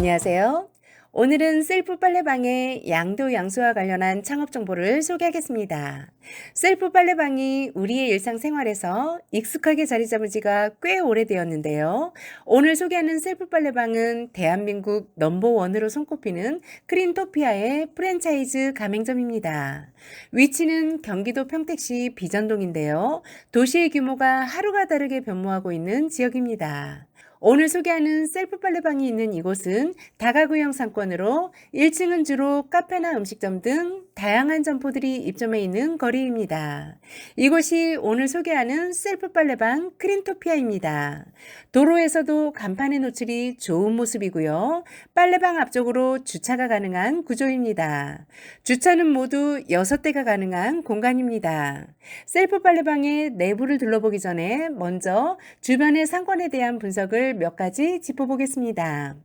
안녕하세요. 오늘은 셀프 빨래방의 양도 양수와 관련한 창업 정보를 소개하겠습니다. 셀프 빨래방이 우리의 일상생활에서 익숙하게 자리 잡은 지가 꽤 오래되었는데요. 오늘 소개하는 셀프 빨래방은 대한민국 넘버원으로 손꼽히는 크린토피아의 프랜차이즈 가맹점입니다. 위치는 경기도 평택시 비전동인데요. 도시의 규모가 하루가 다르게 변모하고 있는 지역입니다. 오늘 소개하는 셀프 빨래방이 있는 이곳은 다가구형 상권으로 1층은 주로 카페나 음식점 등 다양한 점포들이 입점해 있는 거리입니다. 이곳이 오늘 소개하는 셀프 빨래방 크린토피아입니다. 도로에서도 간판의 노출이 좋은 모습이고요. 빨래방 앞쪽으로 주차가 가능한 구조입니다. 주차는 모두 6대가 가능한 공간입니다. 셀프 빨래방의 내부를 둘러보기 전에 먼저 주변의 상권에 대한 분석을 몇 가지 짚어보겠습니다.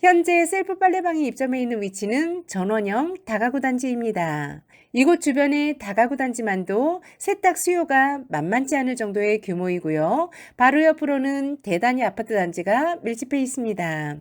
현재 셀프 빨래방이 입점해 있는 위치는 전원형 다가구 단지입니다. 이곳 주변의 다가구 단지만도 세탁 수요가 만만치 않을 정도의 규모이고요. 바로 옆으로는 대단히 아파트 단지가 밀집해 있습니다.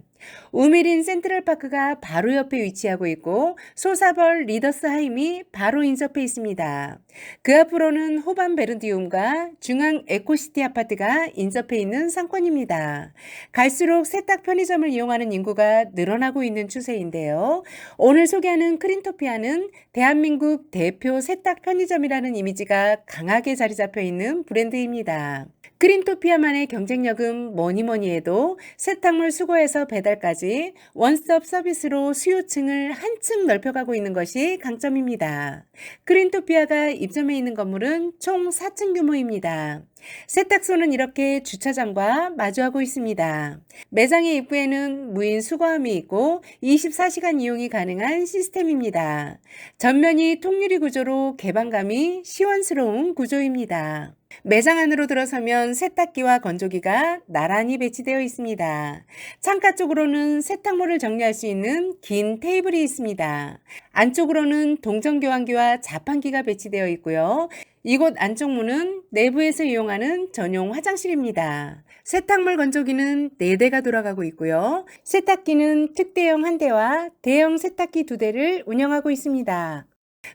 우미린 센트럴파크가 바로 옆에 위치하고 있고 소사벌 리더스 하임이 바로 인접해 있습니다. 그 앞으로는 호반 베르디움과 중앙 에코시티 아파트가 인접해 있는 상권입니다. 갈수록 세탁 편의점을 이용하는 인구가 늘어나고 있는 추세인데요. 오늘 소개하는 크린토피아는 대한민국 대표 세탁 편의점이라는 이미지가 강하게 자리 잡혀 있는 브랜드입니다. 크린토피아만의 경쟁력은 뭐니 뭐니 해도 세탁물 수거에서 배달까지 원스톱 서비스로 수요층을 한층 넓혀가고 있는 것이 강점입니다. 크린토피아가 입점해 있는 건물은 총 4층 규모입니다. 세탁소는 이렇게 주차장과 마주하고 있습니다. 매장의 입구에는 무인 수거함이 있고 24시간 이용이 가능한 시스템입니다. 전면이 통유리 구조로 개방감이 시원스러운 구조입니다. 매장 안으로 들어서면 세탁기와 건조기가 나란히 배치되어 있습니다. 창가 쪽으로는 세탁물을 정리할 수 있는 긴 테이블이 있습니다. 안쪽으로는 동전교환기와 자판기가 배치되어 있고요. 이곳 안쪽 문은 내부에서 이용하는 전용 화장실입니다. 세탁물 건조기는 4대가 돌아가고 있고요. 세탁기는 특대형 1대와 대형 세탁기 2대를 운영하고 있습니다.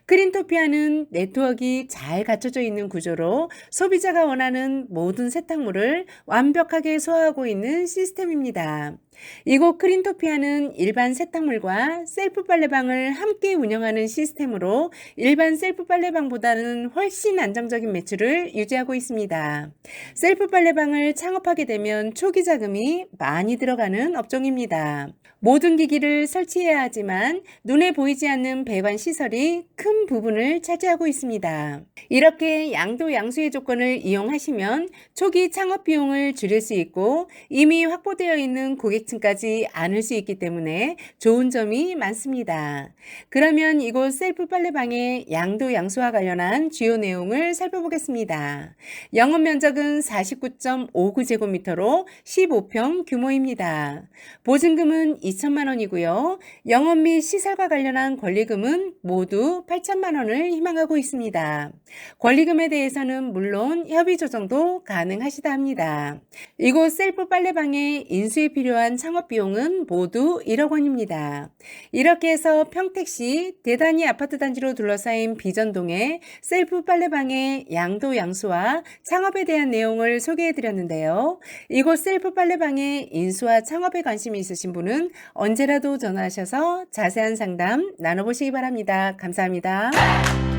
크린토피아는 네트워크가 잘 갖춰져 있는 구조로 소비자가 원하는 모든 세탁물을 완벽하게 소화하고 있는 시스템입니다. 이곳 크린토피아는 일반 세탁물과 셀프 빨래방을 함께 운영하는 시스템으로 일반 셀프 빨래방보다는 훨씬 안정적인 매출을 유지하고 있습니다. 셀프 빨래방을 창업하게 되면 초기 자금이 많이 들어가는 업종입니다. 모든 기기를 설치해야 하지만 눈에 보이지 않는 배관 시설이 큰 부분을 차지하고 있습니다. 이렇게 양도 양수의 조건을 이용하시면 초기 창업 비용을 줄일 수 있고 이미 확보되어 있는 고객 층까지 안을 수 있기 때문에 좋은 점이 많습니다. 그러면 이곳 셀프 빨래방의 양도 양수와 관련한 주요 내용을 살펴보겠습니다. 영업 면적은 49.59제곱미터로 15평 규모입니다. 보증금은 2천만 원이고요. 영업 및 시설과 관련한 권리금은 모두 8천만 원을 희망하고 있습니다. 권리금에 대해서는 물론 협의 조정도 가능하시다 합니다. 이곳 셀프 빨래방의 인수에 필요한 창업 비용은 모두 1억 원입니다. 이렇게 해서 평택시 대단히 아파트 단지로 둘러싸인 비전동의 셀프 빨래방의 양도 양수와 창업에 대한 내용을 소개해 드렸는데요. 이곳 셀프 빨래방의 인수와 창업에 관심이 있으신 분은 언제라도 전화하셔서 자세한 상담 나눠보시기 바랍니다. 감사합니다.